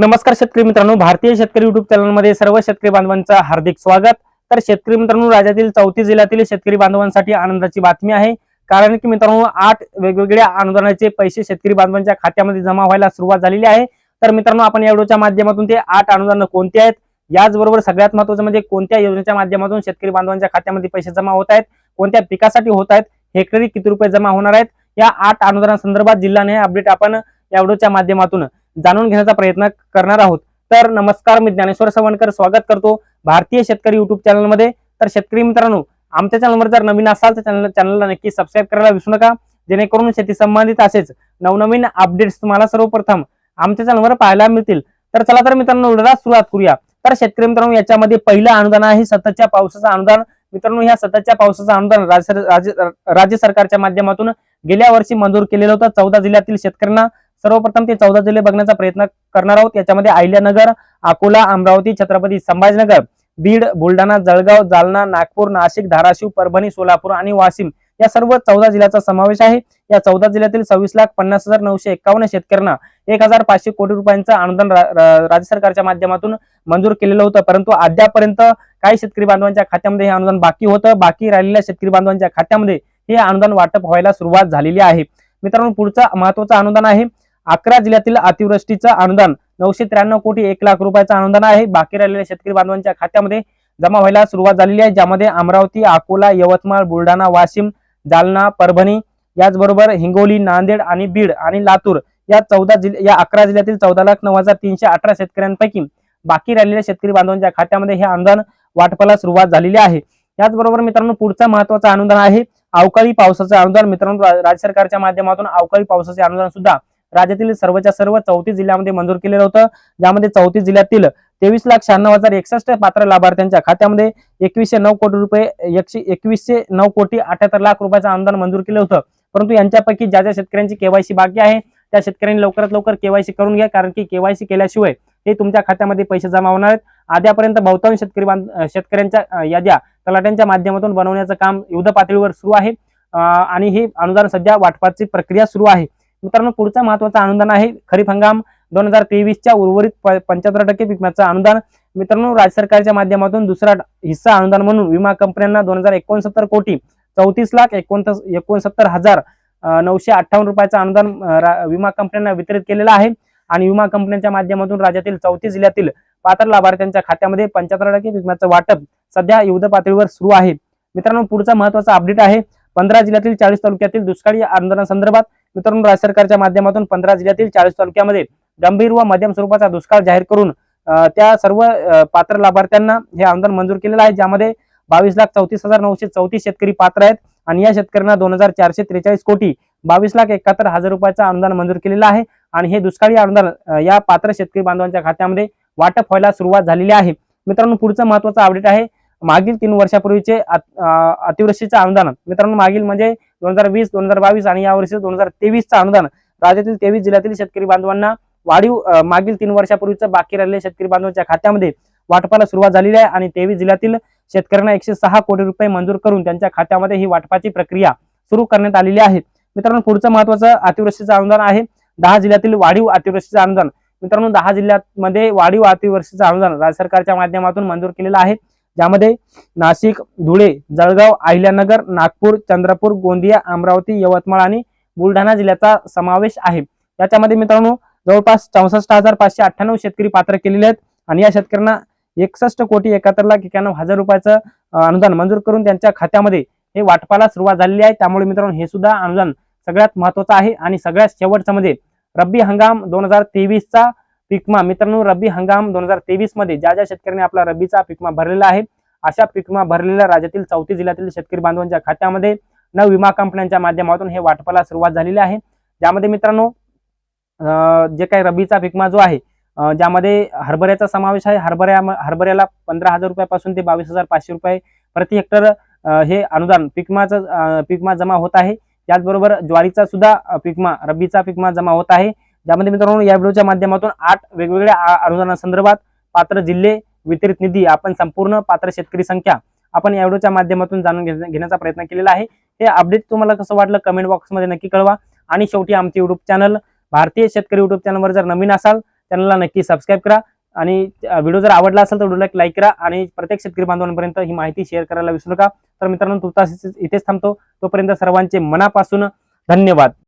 नमस्कार शेतकरी मित्रांनो भारतीय शेतकरी युट्यूब चॅनलमध्ये सर्व शेतकरी बांधवांचं हार्दिक स्वागत. तर शेतकरी मित्रांनो राज्यातील चौथी जिल्ह्यातील शेतकरी बांधवांसाठी आनंदाची बातमी आहे. कारण की मित्रांनो आठ वेगवेगळ्या अनुदानाचे पैसे शेतकरी बांधवांच्या खात्यामध्ये जमा व्हायला सुरुवात झालेली आहे. तर मित्रांनो आपण या व्हिडिओच्या माध्यमातून ते आठ अनुदान कोणते आहेत याचबरोबर सगळ्यात महत्वाचं म्हणजे कोणत्या योजनेच्या माध्यमातून शेतकरी बांधवांच्या खात्यामध्ये पैसे जमा होत आहेत कोणत्या पिकासाठी होत आहेत हेक्टरी किती रुपये जमा होणार आहेत या आठ अनुदानासंदर्भात जिल्ह्याने अपडेट आपण या व्हिडिओच्या माध्यमातून जाणून घेण्याचा प्रयत्न करणार आहोत. तर नमस्कार मी ज्ञानेश्वर सवणकर. स्वागत करतो भारतीय शेतकरी युट्यूब चॅनलमध्ये तर शेतकरी मित्रांनो आमच्या चॅनलवर जर नवीन असाल तर चॅनल चॅनलला नक्की सबस्क्राईब करायला विसरू नका. जेणेकरून शेती संबंधित असेच नवनवीन अपडेट्स तुम्हाला सर्वप्रथम आमच्या चॅनलवर पाहायला मिळतील. तर चला तर मित्रांनो व्हिडिओला सुरुवात करूया. तर शेतकरी मित्रांनो याच्यामध्ये पहिलं अनुदान आहे सततच्या पावसाचं अनुदान. मित्रांनो ह्या सततच्या पावसाचं अनुदान राज्य राज्य- राज्य सरकारच्या माध्यमातून गेल्या वर्षी मंजूर केलेलं होतं. चौदा जिल्ह्यातील शेतकऱ्यांना सर्वप्रथम ते चौदा जिल्हे बघण्याचा प्रयत्न करणार आहोत. याच्यामध्ये अहिल्यानगर अकोला अमरावती छत्रपती संभाजीनगर बीड बुलढाणा जळगाव जालना नागपूर नाशिक धाराशिव परभणी सोलापूर आणि वाशिम या सर्व चौदा जिल्ह्याचा समावेश आहे. या चौदा जिल्ह्यातील सव्वीस लाख पन्नास हजार नऊशे एकावन्न शेतकऱ्यांना एक हजार पाचशे कोटी रुपयांचं अनुदान रा- राज्य सरकारच्या माध्यमातून मंजूर केलेलं होतं. परंतु अद्यापर्यंत काही शेतकरी बांधवांच्या खात्यामध्ये हे अनुदान बाकी होतं. बाकी राहिलेल्या शेतकरी बांधवांच्या खात्यामध्ये हे अनुदान वाटप व्हायला सुरुवात झालेली आहे. मित्रांनो पुढचं महत्वाचं अनुदान आहे. अकरा जिल्ह्यातील अतिवृष्टीचं अनुदान नऊशे त्र्याण्णव कोटी एक लाख रुपयाचं अनुदान आहे. बाकी राहिलेल्या शेतकरी बांधवांच्या खात्यामध्ये जमा व्हायला सुरुवात झालेली आहे ज्यामध्ये अमरावती अकोला यवतमाळ बुलढाणा वाशिम जालना परभणी याचबरोबर हिंगोली नांदेड आणि बीड आणि लातूर या चौदा जिल्ह्या या अकरा जिल्ह्यातील चौदा लाख नऊ हजार तीनशे अठरा शेतकऱ्यांपैकी बाकी राहिलेल्या शेतकरी बांधवांच्या खात्यामध्ये हे अनुदान वाटपाला सुरुवात झालेली आहे. याचबरोबर मित्रांनो पुढचा महत्वाचं अनुदान आहे अवकाळी पावसाचं अनुदान. मित्रांनो राज्य सरकारच्या माध्यमातून अवकाळी पावसाचे अनुदान सुद्धा राज्यातील सर्वच्या सर्व चौतीस जिल्ह्यामध्ये मंजूर केलेलं होतं. ज्यामध्ये चौतीस जिल्ह्यातील तेवीस लाख शहाण्णव हजार एकसष्ट पात्र लाभार्थ्यांच्या खात्यामध्ये एकवीसशे नऊ कोटी रुपये एकशे एकवीसशे नऊ कोटी अठ्याहत्तर लाख रुपयाचं अनुदान मंजूर केलं होतं. परंतु यांच्यापैकी ज्या ज्या शेतकऱ्यांची केवायसी बाकी आहे त्या शेतकऱ्यांनी लवकरात लवकर केवायसी करून घ्या कारण की केवायसी केल्याशिवाय हे तुमच्या खात्यामध्ये पैसे जमा होणार आहेत. आद्यापर्यंत बहुतांश शेतकरी शेतकऱ्यांच्या याद्या तलाट्यांच्या माध्यमातून बनवण्याचं काम युद्ध पातळीवर सुरू आहे. आणि हे अनुदान सध्या वाटपाची प्रक्रिया सुरू आहे. मित्रांनो पुढचं महत्त्वाचा अनुदान आहे खरीप हंगाम. दोन हजार तेवीसच्या उर्वरित पंच्याहत्तर टक्के विम्याचं अनुदान. मित्रांनो राज्य सरकारच्या माध्यमातून दुसरा हिस्सा अनुदान म्हणून विमा कंपन्यांना दोन हजार एकोणसत्तर कोटी चौतीस लाख एकोणसत्तर हजार नऊशे अठ्ठावन्न रुपयाचं अनुदान रा- विमा कंपन्यांना वितरित केलेलं आहे. आणि विमा कंपन्यांच्या माध्यमातून राज्यातील चौतीस जिल्ह्यातील पात्र लाभार्थ्यांच्या खात्यामध्ये पंच्याहत्तर टक्के विम्याचं वाटप सध्या युद्ध पातळीवर सुरू आहे. मित्रांनो पुढचा महत्त्वाचा अपडेट आहे. पंधरा जिल्ह्यातील चाळीस तालुक्यातील दुष्काळी आंदोलनासंदर्भात मित्रांनो राज्य सरकारच्या माध्यमातून पंधरा जिल्ह्यातील चाळीस तालुक्यामध्ये गंभीर व मध्यम स्वरूपाचा दुष्काळ जाहीर करून त्या सर्व पात्र लाभार्थ्यांना हे अनुदान मंजूर केलेलं आहे ज्यामध्ये बावीस लाख चौतीस हजार नऊशे चौतीस शेतकरी पात्र आहेत आणि या शेतकऱ्यांना दोन हजार चारशे त्रेचाळीस कोटी बावीस लाख एकाहत्तर हजार रुपयाचं अनुदान मंजूर केलेलं आहे आणि हे दुष्काळी अनुदान या पात्र शेतकरी बांधवांच्या खात्यामध्ये वाटप व्हायला सुरुवात झालेली आहे. मित्रांनो पुढचं महत्वाचं अपडेट आहे मागील तीन वर्षापूर्वीचे अत- अतिवृष्टीचं अनुदान. मित्रांनो मागील म्हणजे दोन हजार वीस दोन हजार बावीस आणि या वर्षी दोन हजार तेवीसचं अनुदान. राज्यातील तेवीस जिल्ह्यातील शेतकरी बांधवांना वाढीव मागील तीन वर्षापूर्वीचं बाकी राहिलेल्या शेतकरी बांधवांच्या खात्यामध्ये वाटपाला सुरुवात झालेली आहे आणि तेवीस जिल्ह्यातील शेतकऱ्यांना एकशे सहा कोटी रुपये मंजूर करून त्यांच्या खात्यामध्ये ही वाटपाची प्रक्रिया सुरू करण्यात आलेली आहे. मित्रांनो पुढचं महत्वाचं अतिवृष्टीचं अनुदान आहे. दहा जिल्ह्यातील वाढीव अतिवृष्टीचं अनुदान. मित्रांनो दहा जिल्ह्यामध्ये वाढीव अतिवृष्टीचं अनुदान राज्य सरकारच्या माध्यमातून मंजूर केलेलं आहे. ज्यामध्ये नाशिक धुळे जळगाव अहिल्यानगर नागपूर चंद्रपूर गोंदिया अमरावती यवतमाळ आणि बुलढाणा जिल्ह्याचा समावेश आहे. याच्यामध्ये मित्रांनो जवळपास चौसष्ट हजार पाचशे अठ्ठ्याण्णव शेतकरी पात्र केलेले आहेत आणि या शेतकऱ्यांना एकसष्ट कोटी एकाहत्तर लाख एक्याण्णव हजार रुपयाचं अनुदान मंजूर करून त्यांच्या खात्यामध्ये हे वाटपाला सुरुवात झालेली आहे. त्यामुळे मित्रांनो हे सुद्धा अनुदान सगळ्यात महत्वाचं आहे आणि सगळ्यात शेवटचं म्हणजे रब्बी हंगाम दोन हजार तेवीसचा पिकमा मित्रांनो रब्बी हंगाम दोन हजार तेवीसमध्ये ज्या ज्या शेतकऱ्यांनी आपला रब्बीचा पिकमा भरलेला आहे अशा पिकमा भरलेल्या राज्यातील चौथी जिल्ह्यातील शेतकरी बांधवांच्या खात्यामध्ये न विमा कंपन्यांच्या माध्यमातून हे वाटपाला सुरुवात झालेली आहे. ज्यामध्ये मित्रांनो जे काही रब्बीचा पिकमा जो आहे ज्यामध्ये हरभऱ्याचा समावेश आहे हरभऱ्या हरभऱ्याला पंधरा हजार रुपयापासून ते बावीस हजार पाचशे रुपये प्रति हेक्टर हे अनुदान पिकमाचं पिकमा जमा होत आहे. त्याचबरोबर ज्वारीचा सुद्धा पिकमा रब्बीचा पिकमा जमा होत आहे. ज्यामध्ये मित्रांनो या व्हिडिओच्या माध्यमातून आठ वेगवेगळ्या अनुदानासंदर्भात पात्र जिल्हे वितरित निधी आपण संपूर्ण पात्र शेतकरी संख्या आपण या व्हिडिओच्या माध्यमातून जाणून घेण्या- घेण्याचा प्रयत्न केलेला आहे. हे अपडेट तुम्हाला कसं वाटलं कमेंट बॉक्समध्ये नक्की कळवा. आणि शेवटी आमचे युट्यूब चॅनल भारतीय शेतकरी युट्यूब चॅनलवर जर नवीन असाल चॅनलला नक्की सबस्क्राईब करा. आणि व्हिडिओ जर आवडला असेल तर व्हिडिओला एक लाईक करा आणि प्रत्येक शेतकरी बांधवांपर्यंत ही माहिती शेअर करायला विसरू नका. तर मित्रांनो तुर्तास इथेच थांबतो. तोपर्यंत सर्वांचे मनापासून धन्यवाद.